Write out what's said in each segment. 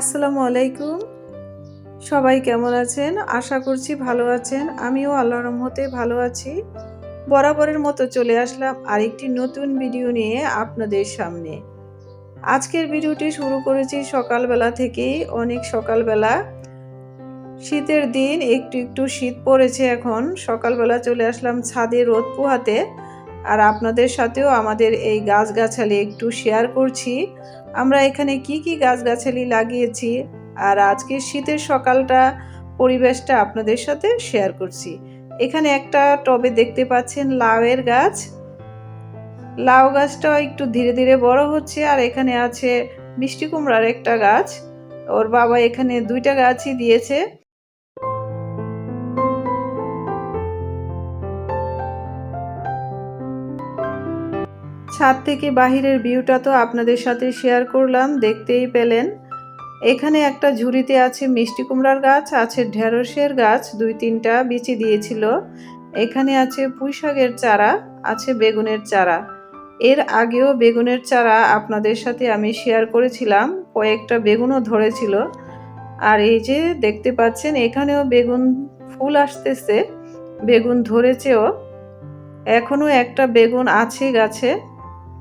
আসসালামু আলাইকুম। সবাই কেমন আছেন? আশা করছি ভালো আছেন। আমিও আল্লাহর রহমতে ভালো আছি। বরাবরের মতো চলে আসলাম আরেকটি নতুন ভিডিও নিয়ে আপনাদের সামনে। আজকের ভিডিওটি শুরু করেছি সকালবেলা থেকেই। অনেক সকালবেলা। শীতের দিন, একটু একটু শীত পড়েছে এখন। সকালবেলা চলে আসলাম ছাদে রোদ পোহাতে। আর আপনাদের সাথেও আমাদের এই গাছগাছালি একটু শেয়ার করছি। আমরা এখানে কি কি গাছগাছালি লাগিয়েছি আর আজকে শীতের সকালটা পরিবেশটা আপনাদের সাথে শেয়ার করছি। এখানে একটা টবে দেখতে পাচ্ছেন লাউয়ের গাছ। লাউ গাছটাও একটু ধীরে ধীরে বড় হচ্ছে আর এখানে আছে মিষ্টি কুমড়ার একটা গাছ। ওর বাবা এখানে দুইটা গাছই দিয়েছে। ছাদ থেকে বাহিরের ভিউটা তো আপনাদের সাথে শেয়ার করলাম, দেখতেই পেলেন। এখানে একটা ঝুড়িতে আছে মিষ্টি কুমড়ার গাছ, আছে ঢেঁড়সের গাছ, দুই তিনটা বিচি দিয়েছিল। এখানে আছে পুঁইশাকের চারা, আছে বেগুনের চারা। এর আগেও বেগুনের চারা আপনাদের সাথে আমি শেয়ার করেছিলাম, কয়েকটা বেগুনও ধরেছিল। আর এই যে দেখতে পাচ্ছেন, এখানেও বেগুন ফুল আসতেছে, বেগুন ধরেছেও। এখনও একটা বেগুন আছে গাছে।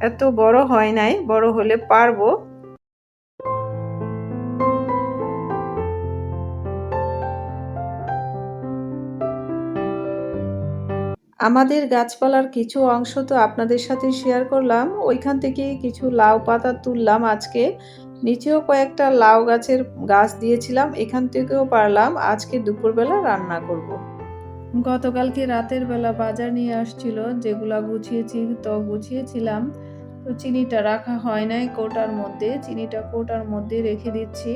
এত বড় হয় নাই, বড় হলে পারব। আমাদের গাছপালার কিছু অংশ তো আপনাদের সাথে শেয়ার করলাম। ওইখান থেকে কিছু লাউ পাতা তুললাম আজকে। নিচেও কয়েকটা লাউ গাছের গাছ দিয়েছিলাম, এখান থেকেও পারলাম। আজকে দুপুরবেলা রান্না করব। গতকালকে রাতের বেলা বাজার নিয়ে আসছিল, যেগুলা গুছিয়েছি তো গুছিয়েছিলাম। তো চিনিটা রাখা হয় নাই কোটার মধ্যে, চিনিটা কোটার মধ্যে রেখে দিচ্ছি।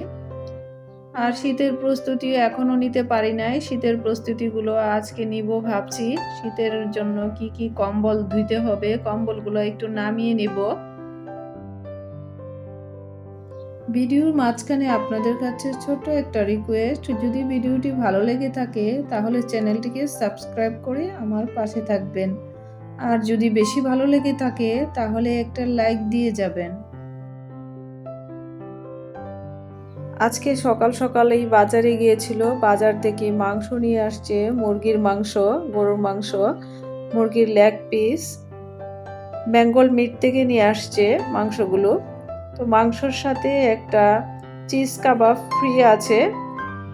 আর শীতের প্রস্তুতি এখনও নিতে পারি নাই। শীতের প্রস্তুতিগুলো আজকে নিব ভাবছি। শীতের জন্য কি কি কম্বল ধুইতে হবে, কম্বলগুলো একটু নামিয়ে নিব। ভিডিওর মাঝখানে আপনাদের কাছে ছোট একটা রিকোয়েস্ট যদি ভিডিওটি ভালো লেগে থাকে, তাহলে চ্যানেলটিকে সাবস্ক্রাইব করে আমার পাশে থাকবেন। আর যদি বেশি ভালো লেগে থাকে, তাহলে একটা লাইক দিয়ে যাবেন। আজকে সকাল সকালেই বাজারে গিয়েছিল, বাজার থেকে মাংস নিয়ে আসছে, মুরগির মাংস, গরুর মাংস, মুরগির লেগ পিস বেঙ্গল মিট থেকে নিয়ে আসছে মাংসগুলো। তো মাংসর সাথে একটা চিজ কাবাব ফ্রি আছে।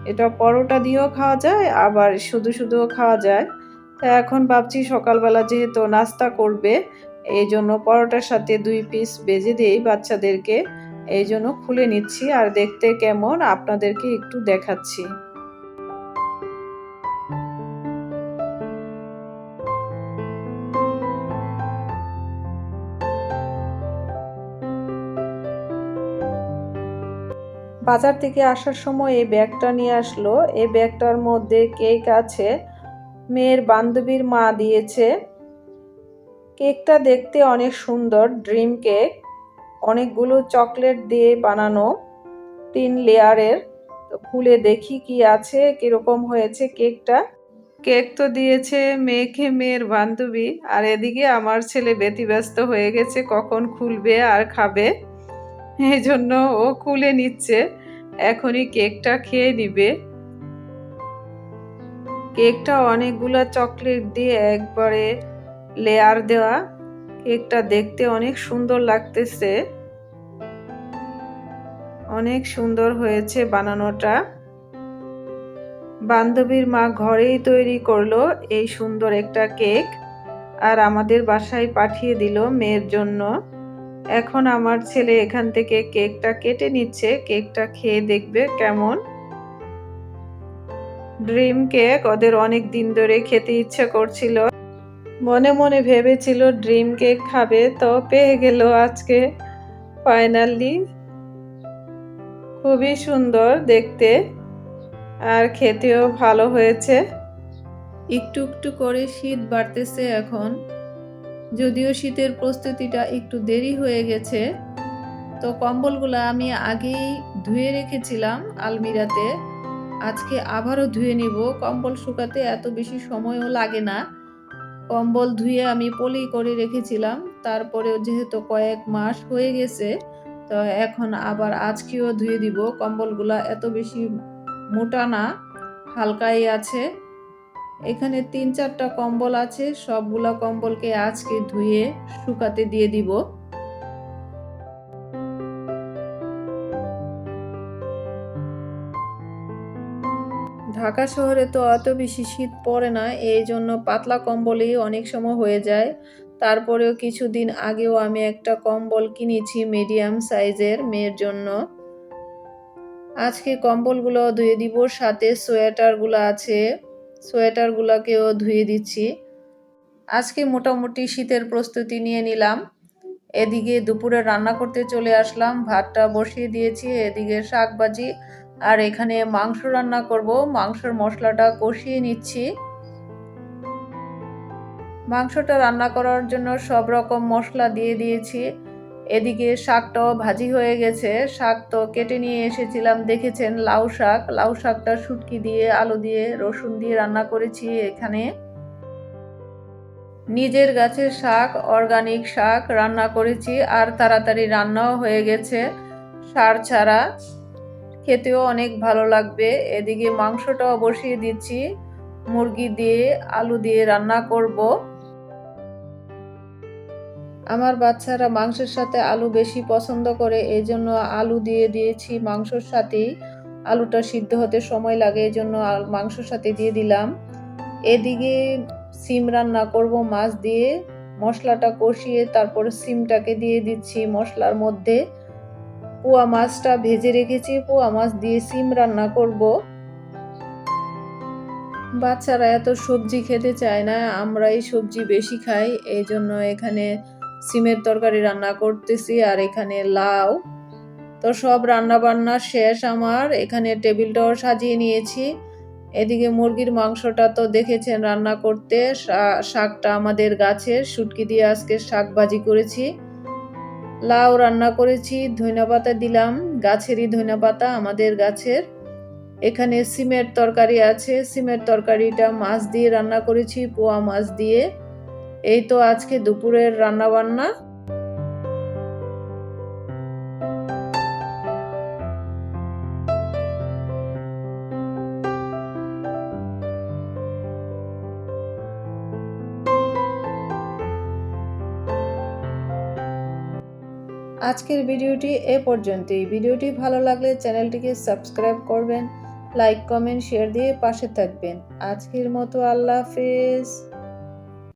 এটা পরোটা দিয়েও খাওয়া যায়, আবার শুধু শুধুও খাওয়া যায়। তা এখন ভাবছি সকালবেলা যেহেতু নাস্তা করবে, এই জন্য পরোটার সাথে দুই পিস বেজে দিই বাচ্চাদেরকে। এই জন্য খুলে নিচ্ছি আর দেখতে কেমন, আপনাদেরকে একটু দেখাচ্ছি। বাজার থেকে আসার সময় এই ব্যাগটা নিয়ে আসলো। এই ব্যাগটার মধ্যে কেক আছে মেয়ের বান্ধবীর মা দিয়েছে। কেকটা দেখতে অনেক সুন্দর, ড্রিম কেক। অনেকগুলো চকলেট দিয়ে বানানো তিন লেয়ারের। খুলে দেখি কি আছে, কীরকম হয়েছে কেকটা। কেক তো দিয়েছে মেয়েকে মেয়ের বান্ধবী, আর এদিকে আমার ছেলে ব্যতিব্যস্ত হয়ে গেছে, কখন খুলবে আর খাবে। এই জন্য ও খুলে নিচ্ছে, এখনই কেকটা খেয়ে নিবে। কেকটা অনেকগুলো চকলেট দিয়ে একবারে লেয়ার দেওয়া। কেকটা দেখতে অনেক সুন্দর লাগতেছে। অনেক সুন্দর হয়েছে বানানোটা। বান্ধবীর মা ঘরেই তৈরি করল এই সুন্দর একটা কেক আর আমাদের বাসায় পাঠিয়ে দিল মেয়ের জন্য। এখন আমার ছেলে এখান থেকে কেকটা কেটে নিচ্ছে। কেকটা খেয়ে দেখবে কেমন। ড্রিম কেক ওদের অনেক দিন ধরে খেতে ইচ্ছে করছিল। মনে মনে ভেবেছিল ড্রিম কেক খাবে, তো পেয়ে গেল আজকে। ফাইনালি খুবই সুন্দর দেখতে। আর খেতেও ভালো হয়েছে। একটু একটু করে শীত বাড়তেছে এখন। যদিও শীতের প্রস্তুতিটা একটু দেরি হয়ে গেছে, তো কম্বলগুলো আমি আগেই ধুয়ে রেখেছিলাম আলমিরাতে। আজকে আবারও ধুয়ে নিব। কম্বল শুকাতে এত বেশি সময়ও লাগে না। কম্বল ধুয়ে আমি পলি করে রেখেছিলাম। তারপরেও যেহেতু কয়েক মাস হয়ে গেছে, তো এখন আবার আজকেও ধুয়ে দিব। কম্বলগুলা এত বেশি মোটা না, হালকাই আছে। এখানে তিন চারটা কম্বল আছে। সবগুলা কম্বলকে আজকে ধুয়ে শুকাতে দিয়ে দিব। ঢাকা শহরে তো অত বেশি শীত পড়ে না, এই জন্য পাতলা কম্বলই অনেক সময় হয়ে যায়। তারপরেও কিছুদিন আগেও আমি একটা কম্বল কিনেছি মিডিয়াম সাইজের মেয়ের জন্য। আজকে কম্বলগুলো ধুয়ে দিব, সাথে সোয়েটারগুলো আছে, সোয়েটারগুলোকেও ধুয়ে দিচ্ছি। আজকে মোটামুটি শীতের প্রস্তুতি নিয়ে নিলাম। এদিকে দুপুরে রান্না করতে চলে আসলাম, ভাতটা বসিয়ে দিয়েছি, এদিকে শাক ভাজি আর এখানে মাংস রান্না করব। মাংসের মশলাটা কষিয়ে নিচ্ছি। মাংসটা রান্না করার জন্য সব রকম মশলা দিয়ে দিয়েছি। এদিকে শাকটাও ভাজি হয়ে গেছে। শাক তো কেটে নিয়ে এসেছিলাম, দেখেছেন? লাউ শাক। লাউ শাকটা শুটকি দিয়ে, আলু দিয়ে, রসুন দিয়ে রান্না করেছি এখানে। নিজের গাছের শাক, অর্গানিক শাক রান্না করেছি, আর তাড়াতাড়ি রান্নাও হয়ে গেছে। সার ছাড়া খেতেও অনেক ভালো লাগবে। এদিকে মাংসটাও বসিয়ে দিচ্ছি। মুরগি দিয়ে, আলু দিয়ে রান্না করব। আমার বাচ্চারা মাংসের সাথে আলু বেশি পছন্দ করে এই জন্য আলু দিয়ে দিয়েছি মাংসর সাথেই। আলুটা সিদ্ধ হতে সময় লাগে এই জন্য মাংসর সাথে দিয়ে দিলাম। এদিকে সিম রান্না করব, মাছ দিয়ে। মশলাটা কষিয়ে তারপর সিমটাকে দিয়ে দিচ্ছি মশলার মধ্যে। পোয়া মাছটা ভেজে রেখেছি, পোয়া মাছ দিয়ে সিম রান্না করব। বাচ্চারা এত সবজি খেতে চায় না আমরা এই সবজি বেশি খাই এই জন্য এখানে সিমের তরকারি রান্না করতেছি আর এখানে লাউ। তো সব রান্না বান্না শেষ আমার, এখানে টেবিলটাও সাজিয়ে নিয়েছি। এদিকে মুরগির মাংসটা তো দেখেছেন রান্না করতে শাকটা আমাদের গাছের, শুটকি দিয়ে আজকে শাক ভাজি করেছি। লাউ রান্না করেছি ধনিয়া পাতা দিলাম, গাছেরই ধনিয়া পাতা আমাদের গাছের। এখানে সিমের তরকারি আছে, সিমের তরকারিটা মাছ দিয়ে রান্না করেছি, পোয়া মাছ দিয়ে। এই তো আজকে দুপুরের রান্না আজকের ভিডিওটি এ পর্যন্তই। ভিডিওটি ভালো লাগলে চ্যানেলটিকে সাবস্ক্রাইব করবেন, লাইক, কমেন্ট, শেয়ার দিয়ে পাশে থাকবেন। আজকের মতো আল্লাহ হাফেজ।